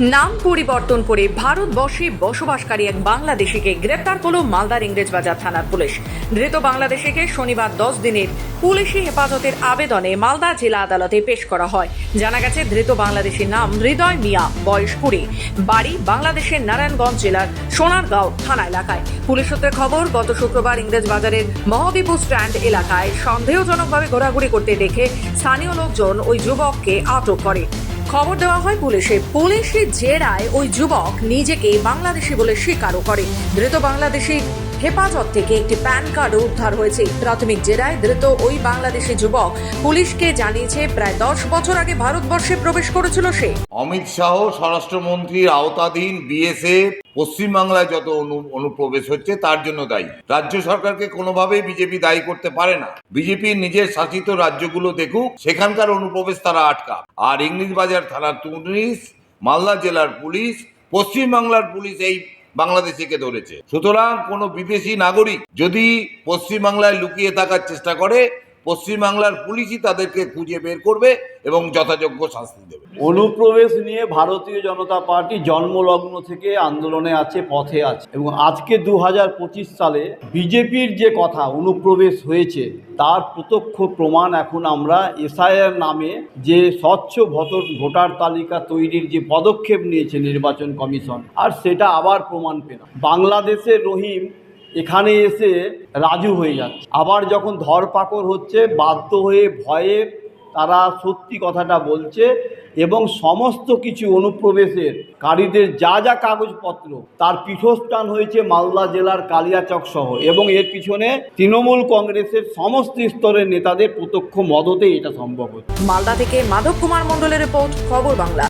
নাম পরিবর্তন করে ভারতবর্ষে বসবাসকারী এক বাংলাদেশিকে গ্রেপ্তার করল মালদার ইংরেজবাজার থানার পুলিশ। ধৃত বাংলাদেশিকে শনিবার দশ দিনের পুলিশি হেফাজতের আবেদনে মালদা জেলা আদালতে পেশ করা হয়। জানা গেছে, ধৃত বাংলাদেশের নাম হৃদয় মিয়া, বয়স কুড়ি, বাড়ি বাংলাদেশের নারায়ণগঞ্জ জেলার সোনারগাঁও থানা এলাকায়। পুলিশ সূত্রে খবর, গত শুক্রবার ইংরেজ বাজারের মহাবিপুর স্ট্যান্ড এলাকায় সন্দেহজনকভাবে ঘোরাঘুরি করতে দেখে স্থানীয় লোকজন ওই যুবককে আটক করে। খবর দেওয়া হয় পুলিশে। পুলিশের জেরায় ওই যুবক নিজেকে বাংলাদেশি বলে স্বীকারও করে। ধৃত বাংলাদেশি হেফাজত থেকে একটি প্যান কার্ড উদ্ধার হয়েছে। প্রাথমিক জেরায় ধৃত ওই বাংলাদেশি যুবক পুলিশকে জানিয়েছে, প্রায় দশ বছর আগে ভারতবর্ষে প্রবেশ করেছিল সে। অমিত শাহ, স্বরাষ্ট্রমন্ত্রীর আওতাধীন বিএসএফ পশ্চিমবাংলায় যত অনু- অনুপ্রবেশ হচ্ছে তার জন্য দায়ী। রাজ্য সরকারকে কোনোভাবেই বিজেপি দায়ী করতে পারে না। বিজেপির নিজের শাসিত রাজ্যগুলো দেখুক, সেখানকার অনুপ্রবেশ তারা আটকা। আর ইংলিশ বাজার থানার পুলিশ মালদা জেলার পুলিশ, পশ্চিমবাংলার পুলিশ এই বাংলাদেশিকে ধরেছে। সুতরাং কোনো বিদেশি নাগরিক যদি পশ্চিমবাংলায় লুকিয়ে থাকার চেষ্টা করে, পশ্চিমবাংলার পুলিশই তাদেরকে খুঁজে বের করবে এবং যথাযোগ্য শাস্তি দেবে। অনুপ্রবেশ নিয়ে ভারতীয় জনতা পার্টি জন্মলগ্ন থেকে আন্দোলনে আছে, পথে আছে। এবং আজকে দু হাজার পঁচিশ সালে বিজেপির যে কথা, অনুপ্রবেশ হয়েছে, তার প্রত্যক্ষ প্রমাণ এখন আমরা এসআইআর নামে যে স্বচ্ছ ভোটার ভোটার তালিকা তৈরির যে পদক্ষেপ নিয়েছে নির্বাচন কমিশন, আর সেটা আবার প্রমাণ পেলাম। বাংলাদেশের রহিম এখানে এসে রাজু হয়ে যাচ্ছে। আবার যখন ধরপাকড় হচ্ছে, বাধ্য হয়ে ভয়ে তারা সত্যি কথাটা বলছে এবং সমস্ত কিছু অনুপ্রবেশের কারীদের যা যা কাগজপত্র, তার পীঠস্থান হয়েছে মালদা জেলার কালিয়াচক সহ এবং এর পিছনে তৃণমূল কংগ্রেসের সমস্ত স্তরের নেতাদের প্রত্যক্ষ মদতে এটা সম্ভব হচ্ছে। মালদা থেকে মাধব কুমার মণ্ডলের রিপোর্ট, খবর বাংলা।